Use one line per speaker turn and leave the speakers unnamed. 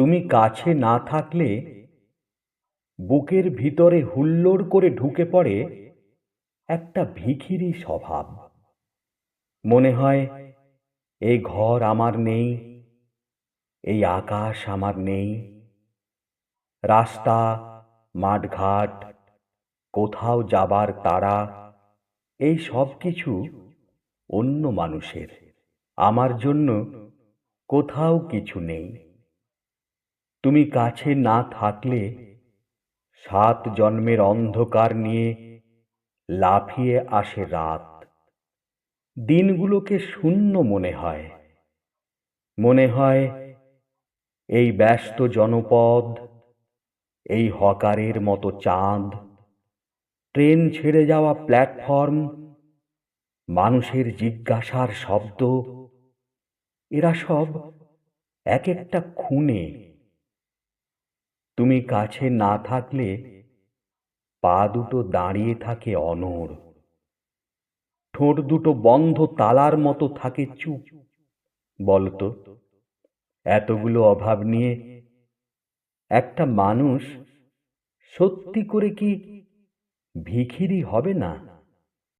তুমি কাছে না থাকলে বুকের ভিতরে হুল্লোড় করে ঢুকে পড়ে একটা ভিখিরি স্বভাব। মনে হয় এই ঘর আমার নেই, এই আকাশ আমার নেই, রাস্তা, মাঠঘাট, কোথাও যাবার তারা এই সব কিছু অন্য মানুষের। আমার জন্য কোথাও কিছু নেই। তুমি কাছে না থাকলে সাত জন্মের অন্ধকার নিয়ে লাফিয়ে আসে রাত। দিনগুলোকে শূন্য মনে হয়। মনে হয় এই ব্যস্ত জনপদ, এই হকারের মতো চাঁদ, ট্রেন ছেড়ে যাওয়া প্ল্যাটফর্ম, মানুষের জিজ্ঞাসার শব্দ, এরা সব এক একটা খুনে তুমি কাছে না থাকলে পা দুটো দাঁড়িয়ে থাকে অনড়। ঠোঁট দুটো বন্ধ তালার মতো থাকে চুপ। বলতো, এতগুলো অভাব নিয়ে একটা মানুষ সত্যি করে কি ভিখিরি হবে না?